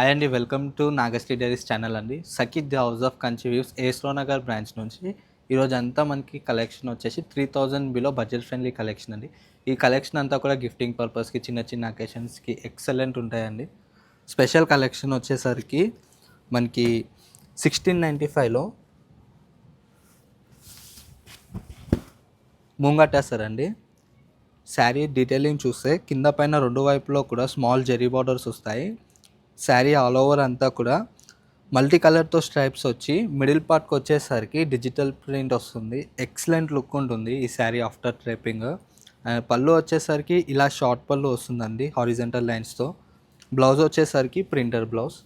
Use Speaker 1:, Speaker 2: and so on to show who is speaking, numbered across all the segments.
Speaker 1: Hi అండి welcome to Nagasri diaries channel అండి. సకిత్ the house of Kanchi views ఏస్లో Nagar branch నుంచి ఈరోజు అంతా మనకి కలెక్షన్ వచ్చేసి three thousand below budget friendly collection అండి. ఈ కలెక్షన్ అంతా కూడా గిఫ్టింగ్ పర్పస్కి చిన్న చిన్న అకేషన్స్కి ఎక్సలెంట్ ఉంటాయండి. స్పెషల్ కలెక్షన్ వచ్చేసరికి మనకి సిక్స్టీన్ నైంటీ ఫైవ్లో ముంగటేస్తారు అండి. శారీ డీటెయిలింగ్ చూస్తే కింద పైన రెండు వైపులో కూడా స్మాల్ జెరీ బార్డర్స్ వస్తాయి. శారీ ఆల్ ఓవర్ అంతా కూడా మల్టీ కలర్తో స్ట్రైప్స్ వచ్చి మిడిల్ పార్ట్కి వచ్చేసరికి డిజిటల్ ప్రింట్ వస్తుంది. ఎక్సలెంట్ లుక్ ఉంటుంది ఈ శారీ ఆఫ్టర్ ట్రేపింగ్ పళ్ళు వచ్చేసరికి ఇలా షార్ట్ పళ్ళు వస్తుందండి హారిజెంటల్ లైన్స్తో. బ్లౌజ్ వచ్చేసరికి ప్రింటర్ బ్లౌజ్.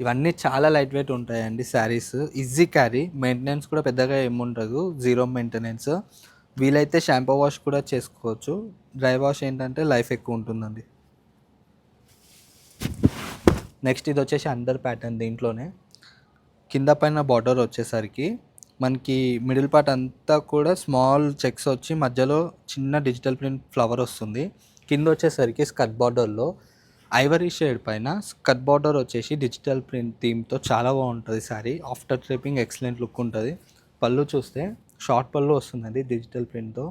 Speaker 1: ఇవన్నీ చాలా లైట్ వెయిట్ ఉంటాయండి శారీస్. ఈజీ క్యారీ మెయింటెనెన్స్ కూడా పెద్దగా ఏముండదు జీరో మెయింటెనెన్స్ వీలైతే షాంపూ వాష్ కూడా చేసుకోవచ్చు. డ్రై వాష్ ఏంటంటే లైఫ్ ఎక్కువ ఉంటుందండి. నెక్స్ట్ ఇది వచ్చేసి అండర్ ప్యాటర్న్ దీంట్లోనే. కింద పైన బార్డర్ వచ్చేసరికి మనకి మిడిల్ పార్ట్ అంతా కూడా స్మాల్ చెక్స్ వచ్చి మధ్యలో చిన్న డిజిటల్ ప్రింట్ ఫ్లవర్ వస్తుంది. కింద వచ్చేసరికి స్కట్ బార్డర్లో ఐవరీ షేడ్ పైన స్కట్ బార్డర్ వచ్చేసి డిజిటల్ ప్రింట్ థీమ్తో చాలా బాగుంటుంది sari after tripping excellent look ఉంటుంది. పళ్ళు చూస్తే షార్ట్ పళ్ళు వస్తుందండి డిజిటల్ ప్రింట్తో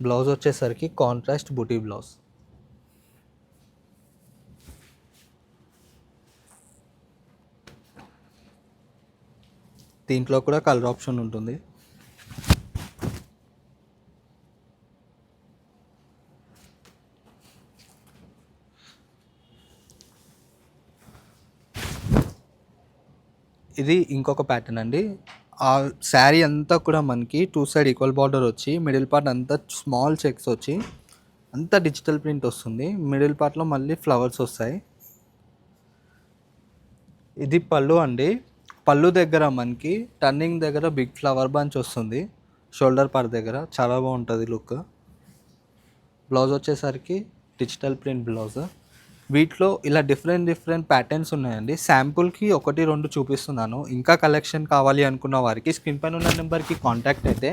Speaker 1: బ్లౌజ్ వచ్చేసరికి కాంట్రాస్ట్ బుటీ బ్లౌజ్ దీంట్లో కూడా కలర్ ఆప్షన్ ఉంటుంది. ఇది ఇంకొక ప్యాటర్న్ అండి. ఆ శారీ అంతా కూడా మనకి టూ సైడ్ ఈక్వల్ బార్డర్ వచ్చి మిడిల్ పార్ట్ అంతా స్మాల్ చెక్స్ వచ్చి అంతా డిజిటల్ ప్రింట్ వస్తుంది. మిడిల్ పార్ట్లో మళ్ళీ ఫ్లవర్స్ వస్తాయి. ఇది పళ్ళు అండి. పళ్ళు దగ్గర మనకి టర్నింగ్ దగ్గర బిగ్ ఫ్లవర్ బంచ్ వస్తుంది. షోల్డర్ పార్ట్ దగ్గర. చాలా బాగుంటుంది లుక్. బ్లౌజ్ వచ్చేసరికి డిజిటల్ ప్రింట్ బ్లౌజ్. వీటిలో ఇలా డిఫరెంట్ డిఫరెంట్ ప్యాటర్న్స్ ఉన్నాయండి. శాంపుల్కి ఒకటి రెండు చూపిస్తున్నాను. ఇంకా కలెక్షన్ కావాలి అనుకున్న వారికి స్క్రీన్ పైన ఉన్న నెంబర్కి కాంటాక్ట్ అయితే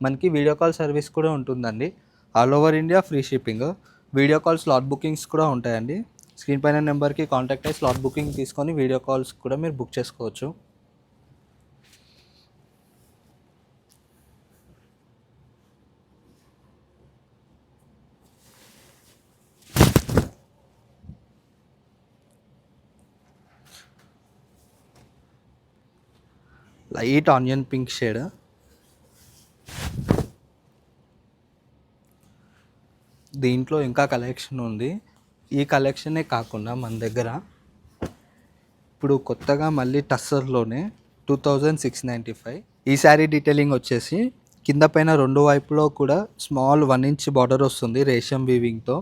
Speaker 1: మనకి వీడియో కాల్ సర్వీస్ కూడా ఉంటుందండి. All over India free shipping. Video call slot bookings కూడా ఉంటాయండి. స్క్రీన్ పైన నెంబర్కి కాంటాక్ట్ అయ్యి స్లాట్ బుకింగ్ తీసుకొని వీడియో కాల్స్ కూడా మీరు బుక్ చేసుకోవచ్చు. Light onion pink shade. దీంట్లో ఇంకా కలెక్షన్ ఉంది. ఈ కలెక్షనే కాకుండా మన దగ్గర ఇప్పుడు కొత్తగా మళ్ళీ టస్సర్లోనే two thousand six ninety five. ఈ శారీ డీటెయిలింగ్ వచ్చేసి కింద పైన రెండు వైపులో కూడా స్మాల్ వన్ ఇంచ్ బార్డర్ వస్తుంది రేషం వీవింగ్తో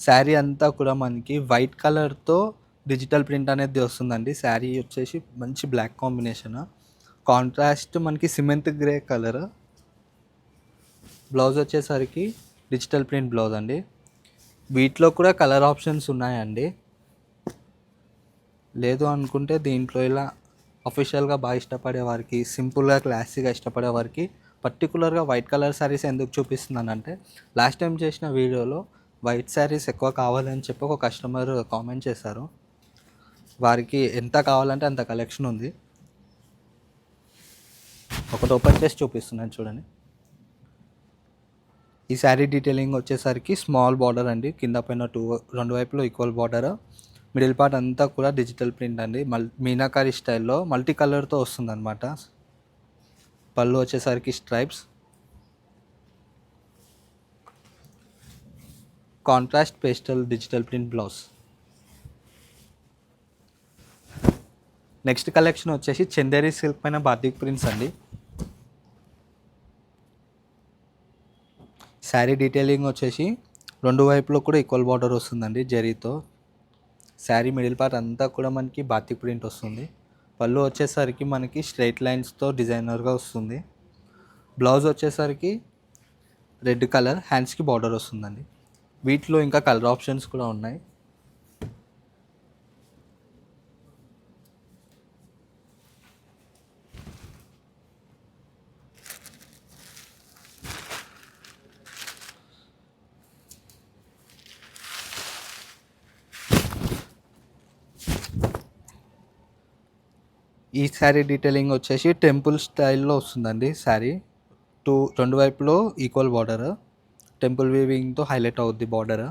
Speaker 1: శారీ అంతా కూడా మనకి వైట్ కలర్తో డిజిటల్ ప్రింట్ అనేది వస్తుందండి. శారీ వచ్చేసి మంచి బ్లాక్ కాంబినేషన్. కాంట్రాస్ట్ మనకి సిమెంట్ గ్రే కలర్. బ్లౌజ్ వచ్చేసరికి డిజిటల్ ప్రింట్ బ్లౌజ్ అండి. వీటిలో కూడా కలర్ ఆప్షన్స్ ఉన్నాయండి. లేదు అనుకుంటే దీంట్లో ఇలా అఫీషియల్గా బాగా ఇష్టపడే వారికి సింపుల్గా క్లాసీగా ఇష్టపడే వారికి పర్టికులర్గా వైట్ కలర్ శారీస్ ఎందుకు చూపిస్తున్నానంటే లాస్ట్ టైం చేసిన వీడియోలో వైట్ శారీస్ ఎక్కువ కావాలని చెప్పి ఒక కస్టమర్ కామెంట్ చేశారు. వారికి ఎంత కావాలంటే అంత కలెక్షన్ ఉంది. ఒకటి ఓపెన్ చేసి చూపిస్తున్నాను చూడండి. ఈ శారీ డీటెయిలింగ్ వచ్చేసరికి స్మాల్ బార్డర్ అండి. కింద పైన టూ రెండు వైపులో ఈక్వల్ బార్డర్ మిడిల్ పార్ట్ అంతా కూడా డిజిటల్ ప్రింట్ అండి. మల్ మీనాకారి స్టైల్లో మల్టీ కలర్తో వస్తుంది అనమాట పళ్ళు వచ్చేసరికి stripes contrast pastel digital print blouse next collection వచ్చేసి చందేరి సిల్క్ పైన బాతిక్ ప్రింట్స్ అండి. శారీ డీటెయిలింగ్ వచ్చేసి రెండు వైపులో కూడా ఈక్వల్ బార్డర్ వస్తుందండి జరీతో. శారీ మిడిల్ పార్ట్ అంతా కూడా మనకి బాతిక్ ప్రింట్ వస్తుంది. పళ్ళు వచ్చేసరికి మనకి స్ట్రైట్ లైన్స్తో డిజైనర్గా వస్తుంది. బ్లౌజ్ వచ్చేసరికి రెడ్ కలర్ హ్యాండ్స్కి బార్డర్ వస్తుందండి. వీటిలో ఇంకా కలర్ ఆప్షన్స్ కూడా ఉన్నాయి. ఈ శారీ డీటెయిలింగ్ వచ్చేసి టెంపుల్ స్టైల్లో వస్తుందండి శారీ. టూ రెండు వైపులో ఈక్వల్ బార్డర్ టెంపుల్ వీవింగ్తో హైలైట్ అవుద్ది బార్డర్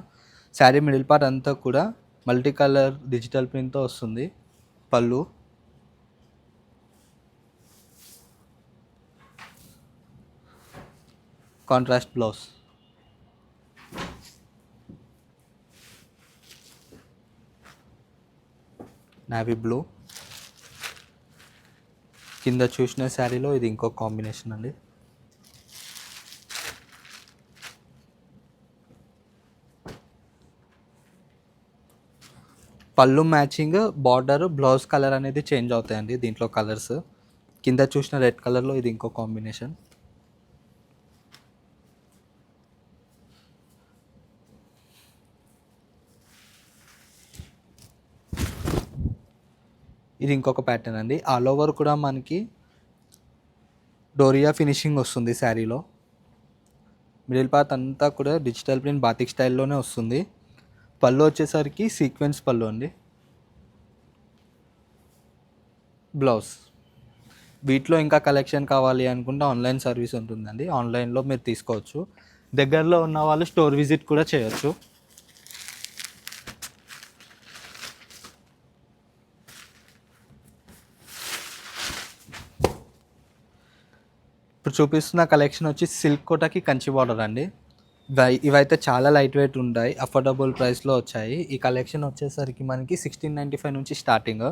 Speaker 1: శారీ మిడిల్ పార్ట్ అంతా కూడా మల్టీ కలర్ డిజిటల్ ప్రింట్తో వస్తుంది. పళ్ళు. కాంట్రాస్ట్ బ్లౌజ్ నావీ బ్లూ కింద చూసిన శారీలో ఇది ఇంకో కాంబినేషన్ అండి. పళ్ళు మ్యాచింగ్ బార్డర్ బ్లౌజ్ కలర్ అనేది చేంజ్ అవుతాయండి దీంట్లో కలర్స్. కింద చూసిన రెడ్ కలర్లో ఇది ఇంకో కాంబినేషన్. ఇది ఇంకొక ప్యాటర్న్ అండి. ఆల్ ఓవర్ కూడా మనకి డోరియా ఫినిషింగ్ వస్తుంది శారీలో. మిడిల్ పార్ట్ అంతా కూడా డిజిటల్ ప్రింట్ బాతిక్ స్టైల్లోనే వస్తుంది. పళ్ళు వచ్చేసరికి సీక్వెన్స్ పళ్ళు అండి. బ్లౌజ్ వీటిలో ఇంకా కలెక్షన్ కావాలి అనుకుంటే ఆన్లైన్ సర్వీస్ ఉంటుందండి. ఆన్లైన్లో మీరు తీసుకోవచ్చు. దగ్గరలో ఉన్న వాళ్ళు స్టోర్ విజిట్ కూడా చేయొచ్చు. ఇప్పుడు చూపిస్తున్న కలెక్షన్ వచ్చి సిల్క్ కోటకి కంచి బార్డర్ అండి. ఇవైతే చాలా లైట్ వెయిట్ ఉంటాయి అఫోర్డబుల్ ప్రైస్లో వచ్చాయి. ఈ కలెక్షన్ వచ్చేసరికి మనకి సిక్స్టీన్ నైంటీ ఫైవ్ నుంచి స్టార్టింగ్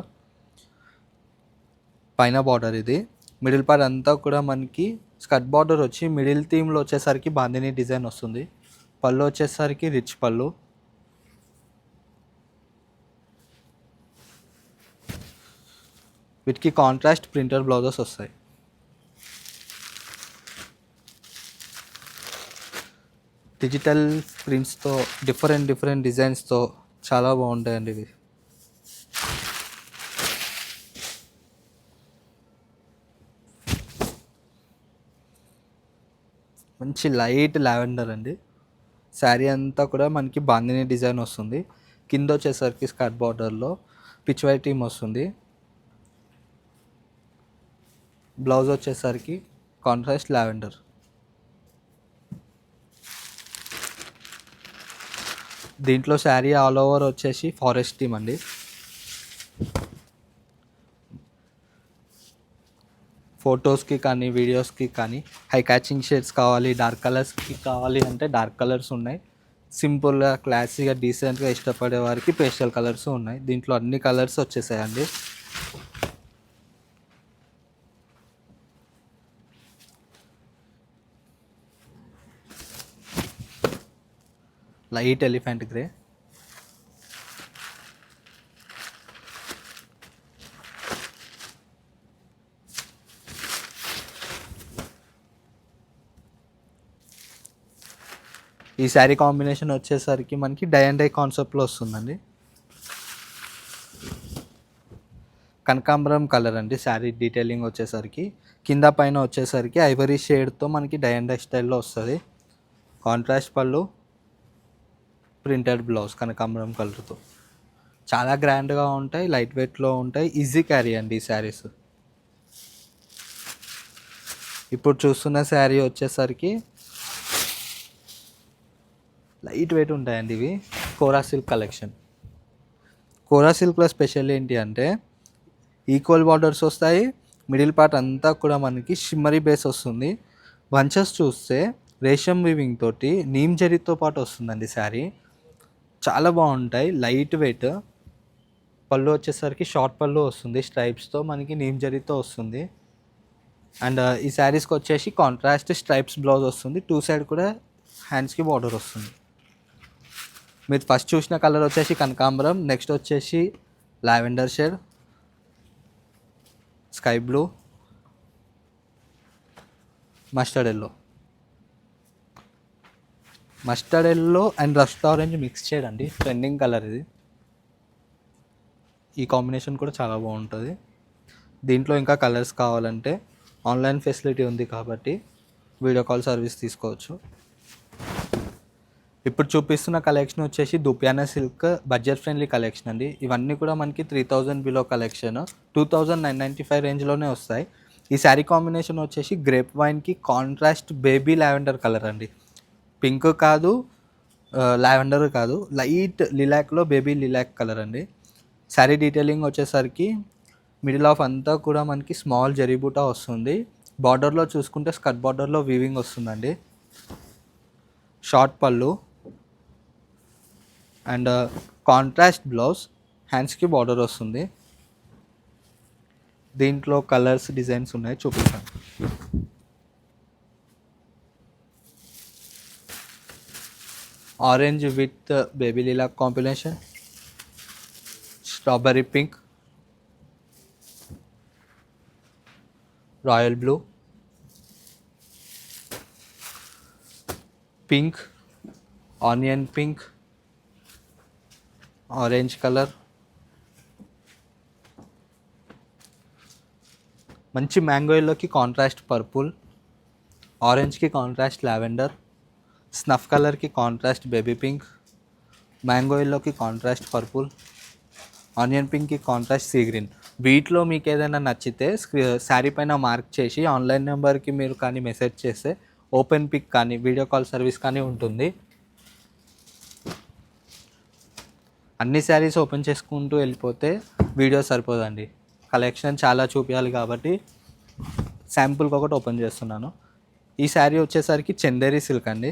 Speaker 1: పైన బార్డర్ ఇది. మిడిల్ పార్ట్ అంతా కూడా మనకి స్కర్ట్ బార్డర్ వచ్చి మిడిల్ థీమ్లో వచ్చేసరికి బాందిని డిజైన్ వస్తుంది. పళ్ళు వచ్చేసరికి రిచ్ పళ్ళు. వీటికి కాంట్రాస్ట్ ప్రింటర్ బ్లౌజెస్ వస్తాయి. డిజిటల్ ప్రింట్స్తో డిఫరెంట్ డిఫరెంట్ డిజైన్స్తో చాలా బాగుంటాయండి ఇవి. మంచి లైట్ లావెండర్ అండి. శారీ అంతా కూడా మనకి బాందిని డిజైన్ వస్తుంది. కింద వచ్చేసరికి స్కర్ట్ బార్డర్లో పిచ్ వైట్ టీమ్ వస్తుంది. బ్లౌజ్ వచ్చేసరికి కాంట్రాస్ట్ లావెండర్. దీంట్లో శారీ ఆల్ ఓవర్ వచ్చేసి ఫారెస్ట్ థీమ్ అండి. ఫొటోస్కి కానీ వీడియోస్కి కానీ హై క్యాచింగ్ షేడ్స్ కావాలి డార్క్ కలర్స్కి కావాలి అంటే డార్క్ కలర్స్ ఉన్నాయి. సింపుల్గా క్లాసీగా డీసెంట్గా ఇష్టపడే వారికి పేస్టల్ కలర్స్ ఉన్నాయి. దీంట్లో అన్ని కలర్స్ వచ్చేసాయండి. Light elephant grey. ఈ శారీ కాంబినేషన్ వచ్చేసరికి మనకి డై అండ్ డై కాన్సెప్ట్లో వస్తుందండి. కనకాంబరం కలర్ అండి శారీ డీటెయిలింగ్ వచ్చేసరికి. కింద పైన వచ్చేసరికి ఐవరీ షేడ్తో మనకి డై అండ్ డై స్టైల్లో వస్తుంది. కాంట్రాస్ట్ పళ్ళు ప్రింటెడ్ బ్లౌజ్ కనకాంబరం కలర్తో. చాలా గ్రాండ్గా ఉంటాయి లైట్ వెయిట్లో ఉంటాయి ఈజీ క్యారీ అండి ఈ శారీస్. ఇప్పుడు చూస్తున్న శారీ వచ్చేసరికి లైట్ వెయిట్ ఉంటాయండి ఇవి. కోరా సిల్క్ కలెక్షన్. కోరా సిల్క్లో స్పెషల్ ఏంటి అంటే ఈక్వల్ బార్డర్స్ వస్తాయి మిడిల్ పార్ట్ అంతా కూడా మనకి షిమ్మరీ బేస్ వస్తుంది. బంచెస్ చూస్తే రేషం వీవింగ్ తోటి నీమ్ జరీతో పాటు వస్తుందండి శారీ. చాలా బాగుంటాయి. Light weight. పళ్ళు వచ్చేసరికి షార్ట్ పళ్ళు వస్తుంది. స్ట్రైప్స్తో మనకి నీమ్ జరీతో వస్తుంది. అండ్ ఈ శారీస్కి వచ్చేసి కాంట్రాస్ట్ స్ట్రైప్స్ బ్లౌజ్ వస్తుంది. టూ సైడ్ కూడా హ్యాండ్స్కి బార్డర్ వస్తుంది. మీరు ఫస్ట్ చూసిన కలర్ వచ్చేసి కనకాంబరం. నెక్స్ట్ వచ్చేసి lavender shade. Sky blue. Mustard yellow. Mustard yellow and rust orange mix చేయడండి. Trending colour ఇది. ఈ కాంబినేషన్ కూడా చాలా బాగుంటుంది. దీంట్లో ఇంకా కలర్స్ కావాలంటే ఆన్లైన్ ఫెసిలిటీ ఉంది కాబట్టి వీడియో కాల్ సర్వీస్ తీసుకోవచ్చు. ఇప్పుడు చూపిస్తున్న కలెక్షన్ వచ్చేసి dupion silk budget friendly collection అండి. ఇవన్నీ కూడా మనకి three thousand below collection two thousand nine ninety five రేంజ్లోనే వస్తాయి. ఈ శారీ కాంబినేషన్ వచ్చేసి గ్రేప్ వైన్కి కాంట్రాస్ట్ బేబీ లావెండర్ కలర్ అండి. పింక్ కాదు లావెండర్ కాదు. లైట్ లిలాక్లో బేబీ లిలాక్ కలర్ అండి. శారీ డీటెయిలింగ్ వచ్చేసరికి మిడిల్ ఆఫ్ అంతా కూడా మనకి స్మాల్ జరీబూటా వస్తుంది. బార్డర్లో చూసుకుంటే స్కట్ బార్డర్లో వీవింగ్ వస్తుందండి. షార్ట్ పళ్ళు. అండ్ కాంట్రాస్ట్ బ్లౌజ్ హ్యాండ్స్కి బార్డర్ వస్తుంది. దీంట్లో కలర్స్ డిజైన్స్ ఉన్నాయి చూపిస్తాను. Orange with baby Leela combination strawberry pink royal blue pink onion pink orange colour మంచి మ్యాంగో ఎల్లోకి కాంట్రాస్ట్ పర్పుల్ ఆరెంజ్కి కాంట్రాస్ట్ లావెండర్ స్నఫ్ కలర్కి కాంట్రాస్ట్ బేబీ పింక్ మ్యాంగో ఎల్లోకి కాంట్రాస్ట్ పర్పుల్ ఆనియన్ పింక్కి కాంట్రాస్ట్ సీ గ్రీన్ వీటిలో మీకు ఏదైనా నచ్చితే శారీ పైన మార్క్ చేసి ఆన్లైన్ నెంబర్కి మీరు కానీ మెసేజ్ చేస్తే ఓపెన్ పిక్ కానీ వీడియో కాల్ సర్వీస్ కానీ ఉంటుంది. అన్ని శారీస్ ఓపెన్ చేసుకుంటూ వెళ్ళిపోతే వీడియో సరిపోదండి. కలెక్షన్ చాలా చూపించాలి కాబట్టి శాంపుల్కి ఒకటి ఓపెన్ చేస్తున్నాను. ఈ శారీ వచ్చేసరికి చందేరి సిల్క్ అండి.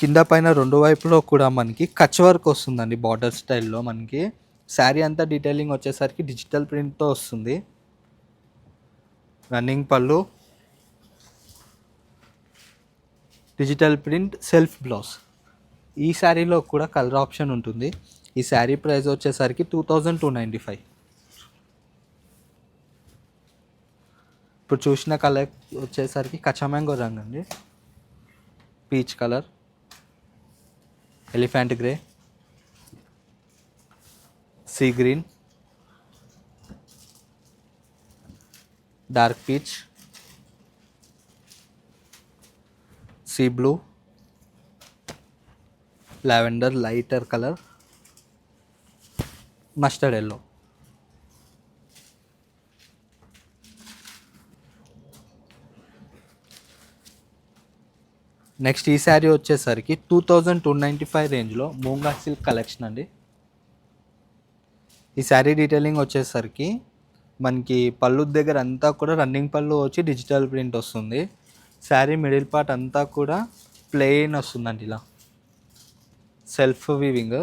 Speaker 1: కింద పైన రెండు వైపులో కూడా మనకి కచ్ వర్క్ వస్తుందండి బార్డర్ స్టైల్లో మనకి. శారీ అంతా డీటెయిలింగ్ వచ్చేసరికి డిజిటల్ ప్రింట్తో వస్తుంది. రన్నింగ్ పళ్ళు. డిజిటల్ ప్రింట్ సెల్ఫ్ బ్లౌజ్ ఈ శారీలో కూడా కలర్ ఆప్షన్ ఉంటుంది. ఈ శారీ ప్రైస్ వచ్చేసరికి two thousand two ninety five ఇప్పుడు చూసిన కలర్ వచ్చేసరికి కచ్చా మ్యాంగో రంగు అండి. Peach colour elephant grey sea green dark peach sea blue lavender lighter colour mustard yellow. Next ఈ శారీ వచ్చేసరికి two thousand two ninety five రేంజ్లో మూంగా సిల్క్ కలెక్షన్ అండి. ఈ శారీ డీటెయిలింగ్ వచ్చేసరికి మనకి పళ్ళు దగ్గర అంతా కూడా రన్నింగ్ పళ్ళు వచ్చి డిజిటల్ ప్రింట్ వస్తుంది. శారీ మిడిల్ పార్ట్ అంతా కూడా ప్లెయిన్ వస్తుందండి ఇలా. సెల్ఫ్ వీవింగ్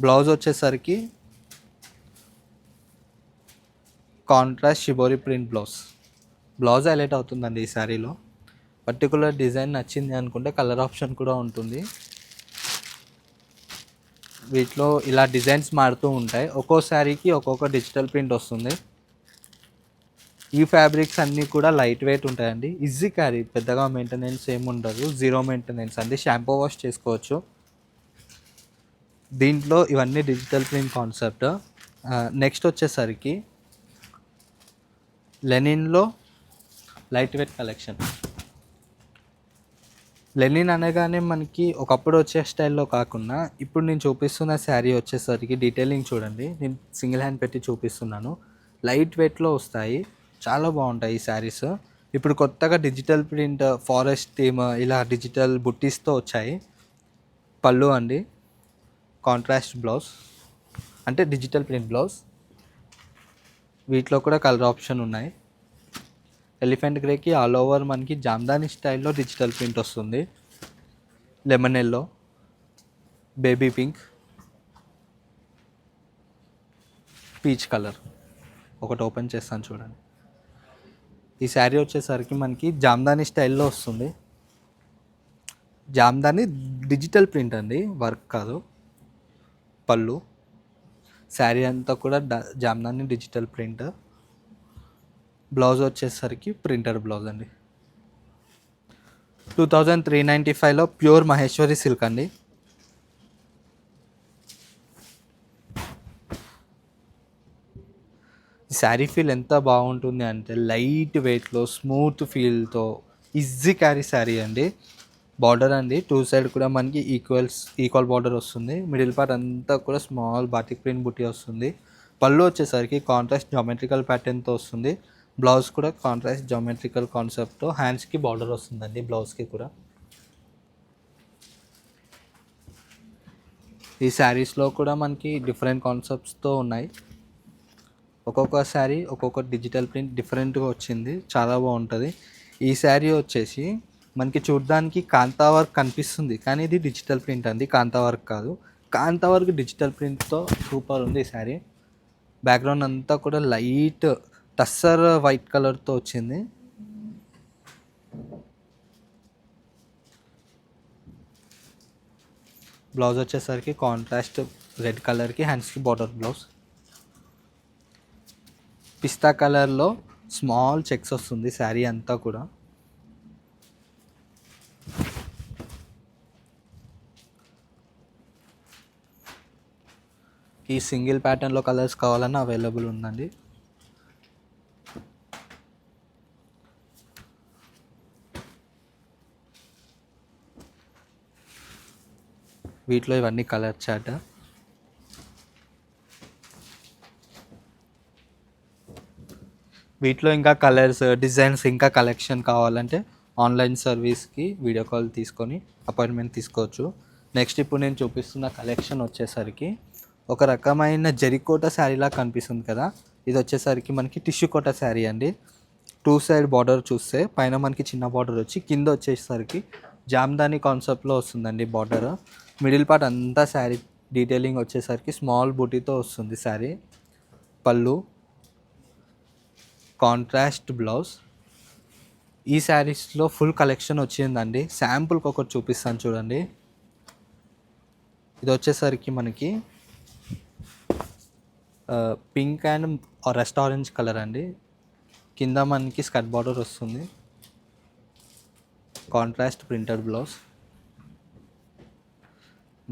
Speaker 1: బ్లౌజ్ వచ్చేసరికి contrast shibori print blouse blouse highlight అవుతుందండి ఈ శారీలో. పర్టికులర్ డిజైన్ నచ్చింది అనుకుంటే కలర్ ఆప్షన్ కూడా ఉంటుంది. వీటిలో ఇలా డిజైన్స్ మారుతూ ఉంటాయి. ఒక్కో శారీకి ఒక్కొక్క డిజిటల్ ప్రింట్ వస్తుంది. ఈ ఫ్యాబ్రిక్స్ అన్నీ కూడా లైట్ వెయిట్ ఉంటాయండి. ఈజీ క్యారీ పెద్దగా మెయింటెనెన్స్ ఏమి ఉండదు. జీరో మెయింటెనెన్స్ అండి షాంపూ వాష్ చేసుకోవచ్చు. దీంట్లో ఇవన్నీ డిజిటల్ ప్రింట్ కాన్సెప్ట్ నెక్స్ట్ వచ్చేసరికి లెనిన్లో లైట్ వెయిట్ కలెక్షన్ లెనిన్ అనగానే మనకి ఒకప్పుడు వచ్చే స్టైల్లో కాకుండా ఇప్పుడు నేను చూపిస్తున్న శారీ వచ్చేసరికి డీటెయిలింగ్ చూడండి. నేను సింగిల్ హ్యాండ్ పెట్టి చూపిస్తున్నాను. లైట్ వెయిట్లో వస్తాయి. చాలా బాగుంటాయి ఈ శారీస్. ఇప్పుడు కొత్తగా డిజిటల్ ప్రింట్ ఫారెస్ట్ థీమ్ ఇలా డిజిటల్ బుట్టీస్తో వచ్చాయి. పళ్ళు అండి. కాంట్రాస్ట్ బ్లౌజ్ అంటే డిజిటల్ ప్రింట్ బ్లౌజ్ వీటిలో కూడా కలర్ ఆప్షన్ ఉన్నాయి. ఎలిఫెంట్ గ్రేకి ఆల్ ఓవర్ మనకి జామ్దాని స్టైల్లో డిజిటల్ ప్రింట్ వస్తుంది. Lemon yellow baby pink peach colour. ఒకటి ఓపెన్ చేస్తాను చూడండి. ఈ శారీ వచ్చేసరికి మనకి జామ్దాని స్టైల్లో వస్తుంది. జామ్దాని డిజిటల్ ప్రింట్ అండి వర్క్ కాదు. పళ్ళు. శారీ అంతా కూడా డ- జామ్దాని డిజిటల్ ప్రింట్. బ్లౌజ్ వచ్చేసరికి ప్రింటర్ బ్లౌజ్ అండి. టూ థౌజండ్ త్రీ నైంటీ ఫైవ్లో ప్యూర్ మహేశ్వరి సిల్క్ అండి. శారీ ఫీల్ ఎంత బాగుంటుంది అంటే లైట్ వెయిట్లో స్మూత్ ఫీల్తో ఈజీ క్యారీ శారీ అండి. బార్డర్ అండి టూ సైడ్ కూడా మనకి ఈక్వల్స్ ఈక్వల్ బార్డర్ వస్తుంది. మిడిల్ పార్ట్ అంతా కూడా స్మాల్ బాటిక్ ప్రింట్ బుట్టి వస్తుంది. పళ్ళు వచ్చేసరికి కాంట్రాస్ట్ జామెట్రికల్ ప్యాటర్న్తో వస్తుంది. బ్లౌజ్ కూడా కాంట్రాస్ట్ జామెట్రికల్ కాన్సెప్ట్తో హ్యాండ్స్కి బార్డర్ వస్తుందండి బ్లౌజ్కి కూడా. ఈ శారీస్లో కూడా మనకి డిఫరెంట్ కాన్సెప్ట్స్తో ఉన్నాయి. ఒక్కొక్క శారీ ఒక్కొక్క డిజిటల్ ప్రింట్ డిఫరెంట్గా వచ్చింది చాలా బాగుంటుంది. ఈ శారీ వచ్చేసి మనకి చూడడానికి కాంతా వర్క్ కనిపిస్తుంది కానీ ఇది డిజిటల్ ప్రింట్ అండి కాంతా వర్క్ కాదు. కాంతా వర్క్ డిజిటల్ ప్రింట్తో సూపర్ ఉంది ఈ శారీ బ్యాక్గ్రౌండ్ అంతా కూడా లైట్ టస్సర్ వైట్ కలర్తో వచ్చింది. బ్లౌజ్ వచ్చేసరికి కాంట్రాస్ట్ రెడ్ కలర్కి హ్యాండ్స్కి బార్డర్ బ్లౌజ్. పిస్తా కలర్లో స్మాల్ చెక్స్ వస్తుంది శారీ అంతా కూడా. ఈ సింగిల్ ప్యాటర్న్లో కలర్స్ కావాలన్నా అవైలబుల్ ఉందండి. వీటిలో ఇవన్నీ కలర్ చాట్ వీటిలో ఇంకా కలర్స్ డిజైన్స్ ఇంకా కలెక్షన్ కావాలంటే ఆన్లైన్ సర్వీస్కి వీడియో కాల్ తీసుకొని అపాయింట్మెంట్ తీసుకోవచ్చు. నెక్స్ట్ ఇప్పుడు నేను చూపిస్తున్న కలెక్షన్ వచ్చేసరికి ఒక రకమైన జరికోట శారీలా కనిపిస్తుంది కదా. ఇది వచ్చేసరికి మనకి టిష్యూ కోట శారీ అండి. టూ సైడ్ బార్డర్ చూస్తే పైన మనకి చిన్న బార్డర్ వచ్చి కింద వచ్చేసరికి జామ్దాని కాన్సెప్ట్లో వస్తుందండి బార్డర్. మిడిల్ పార్ట్ అంతా శారీ డీటెయిలింగ్ వచ్చేసరికి స్మాల్ బూటీతో వస్తుంది శారీ. పళ్ళు. కాంట్రాస్ట్ బ్లౌజ్ ఈ శారీస్లో ఫుల్ కలెక్షన్ వచ్చిందండి. శాంపుల్కి ఒకటి చూపిస్తాను చూడండి. ఇది వచ్చేసరికి మనకి pink and rust orange colour అండి. కింద మనకి స్కర్ట్ బార్డర్ వస్తుంది. కాంట్రాస్ట్ ప్రింటెడ్ బ్లౌజ్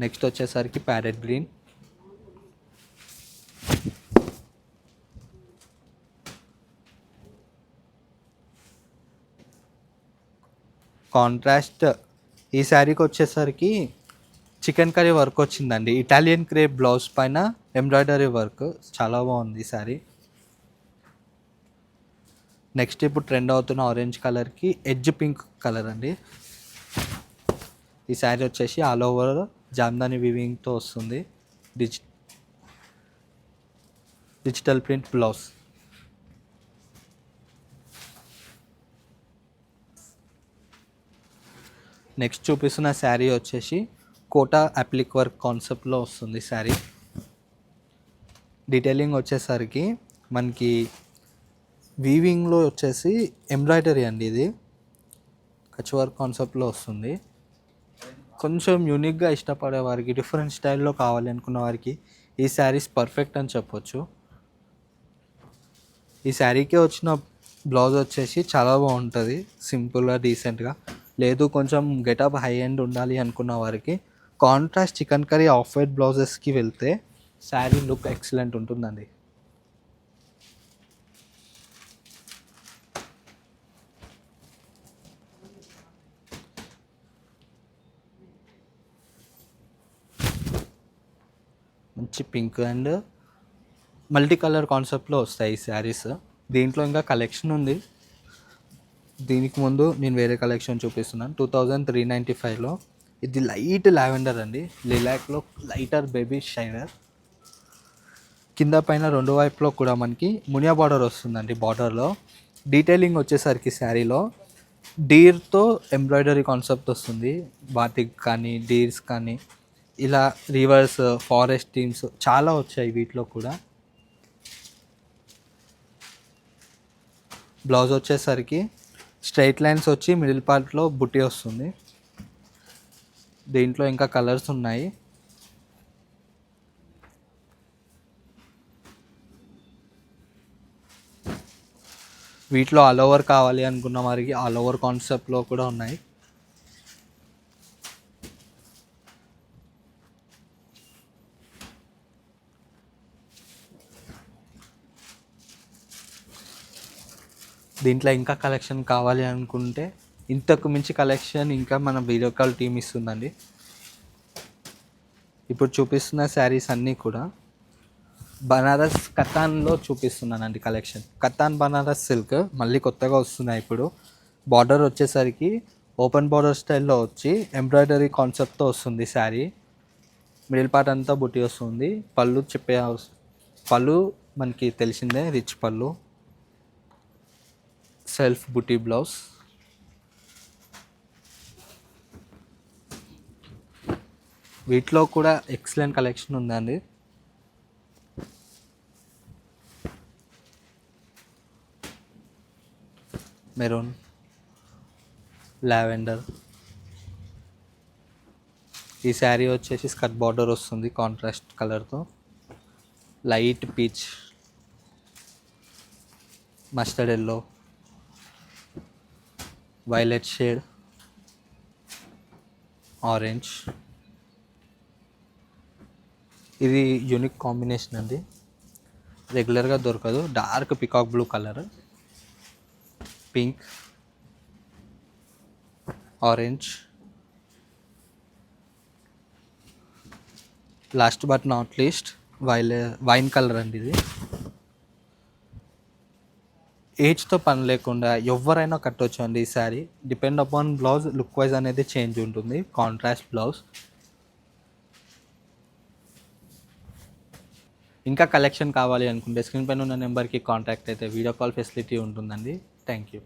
Speaker 1: నెక్స్ట్ వచ్చేసరికి ప్యారెట్ గ్రీన్. కాంట్రాస్ట్ ఈ శారీకి వచ్చేసరికి చికెన్ కర్రీ వర్క్ వచ్చిందండి. ఇటాలియన్ క్రేప్ బ్లౌజ్ పైన ఎంబ్రాయిడరీ వర్క్. చాలా బాగుంది ఈ శారీ. నెక్స్ట్ ఇప్పుడు ట్రెండ్ అవుతున్న ఆరెంజ్ కలర్కి ఎడ్జ్ పింక్ కలర్ అండి. ఈ శారీ వచ్చేసి ఆల్ ఓవర్ జామ్దాని వివింగ్తో వస్తుంది. డిజి డిజిటల్ ప్రింట్ బ్లౌజ్. నెక్స్ట్ చూపిస్తున్న శారీ వచ్చేసి కోటా అప్లిక్ వర్క్ కాన్సెప్ట్లో వస్తుంది శారీ. డీటెయిలింగ్ వచ్చేసరికి మనకి వీవింగ్లో వచ్చేసి ఎంబ్రాయిడరీ అండి ఇది. కచ్ వర్క్ కాన్సెప్ట్లో వస్తుంది. కొంచెం యూనిక్గా ఇష్టపడే వారికి డిఫరెంట్ స్టైల్లో కావాలి అనుకున్న వారికి ఈ శారీస్ పర్ఫెక్ట్ అని చెప్పొచ్చు. ఈ శారీకే వచ్చిన బ్లౌజ్ వచ్చేసి చాలా బాగుంటుంది సింపుల్గా డీసెంట్గా లేదు కొంచెం గెటప్ హై ఎండ్ ఉండాలి అనుకున్న వారికి contrast chikankari off white బ్లౌజెస్కి వెళ్తే శారీ లుక్ ఎక్సలెంట్ ఉంటుందండి. మంచి పింక్ అండ్ మల్టీ కలర్ కాన్సెప్ట్లో వస్తాయి ఈ శారీస్. దీంట్లో ఇంకా కలెక్షన్ ఉంది. దీనికి ముందు నేను వేరే కలెక్షన్ చూపిస్తున్నాను. టూ థౌజండ్ త్రీ నైంటీ ఫైవ్లో ఇది లైట్ లావెండర్ అండి. లిలాక్లో లైటర్ బేబీ షైనర్. కింద పైన రెండు వైపులో కూడా మనకి మునియా బార్డర్ వస్తుందండి బార్డర్లో డీటెయిలింగ్ వచ్చేసరికి శారీలో డీర్తో ఎంబ్రాయిడరీ కాన్సెప్ట్ వస్తుంది. బాతిక్ కానీ డీర్స్ కానీ. ఇలా రివర్స్ ఫారెస్ట్ టీమ్స్ చాలా వచ్చాయి వీటిలో కూడా. బ్లౌజ్ వచ్చేసరికి స్ట్రైట్ లైన్స్ వచ్చి మిడిల్ పార్ట్లో బుట్టి వస్తుంది. దీంట్లో ఇంకా కలర్స్ ఉన్నాయి. వీటిలో ఆల్ ఓవర్ కావాలి అనుకున్న వారికి ఆల్ ఓవర్ కాన్సెప్ట్లో కూడా ఉన్నాయి. దీంట్లో ఇంకా కలెక్షన్ కావాలి అనుకుంటే ఇంతకు మించి కలెక్షన్ ఇంకా మన వీడియో కాల్ టీమ్ ఇస్తుందండి. ఇప్పుడు చూపిస్తున్న శారీస్ అన్నీ కూడా బనారస్ కతాన్లో చూపిస్తున్నానండి కలెక్షన్ కతాన్ బనారస్ సిల్క్ మళ్ళీ కొత్తగా వస్తున్నాయి ఇప్పుడు. బార్డర్ వచ్చేసరికి ఓపెన్ బార్డర్ స్టైల్లో వచ్చి ఎంబ్రాయిడరీ కాన్సెప్ట్తో వస్తుంది శారీ. మిడిల్ పార్ట్ అంతా బుట్టి వస్తుంది. పళ్ళు చెప్పే పళ్ళు మనకి తెలిసిందే రిచ్ పళ్ళు. సెల్ఫ్ బుటీ బ్లౌజ్. వీటిలో కూడా ఎక్సలెంట్ కలెక్షన్ ఉందండి. Maroon lavender. ఈ శారీ వచ్చేసి స్కర్ట్ బార్డర్ వస్తుంది కాంట్రాస్ట్ కలర్తో. Light peach mustard yellow. Violet shade orange ఇది యూనిక్ కాంబినేషన్ అండి. రెగ్యులర్గా దొరకదు. Dark peacock blue colour pink orange last but not least వైలె wine colour అండి ఇది. ఏజ్తో పని లేకుండా ఎవరైనా కట్టొచ్చు అండి ఈ sari. Depend upon blouse look wise అనేది చేంజ్ ఉంటుంది. కాంట్రాస్ట్ బ్లౌజ్ ఇంకా కలెక్షన్ కావాలి అనుకుంటే స్క్రీన్ పైన ఉన్న నెంబర్కి కాంటాక్ట్ అయితే వీడియో కాల్ ఫెసిలిటీ ఉంటుందండి. Thank you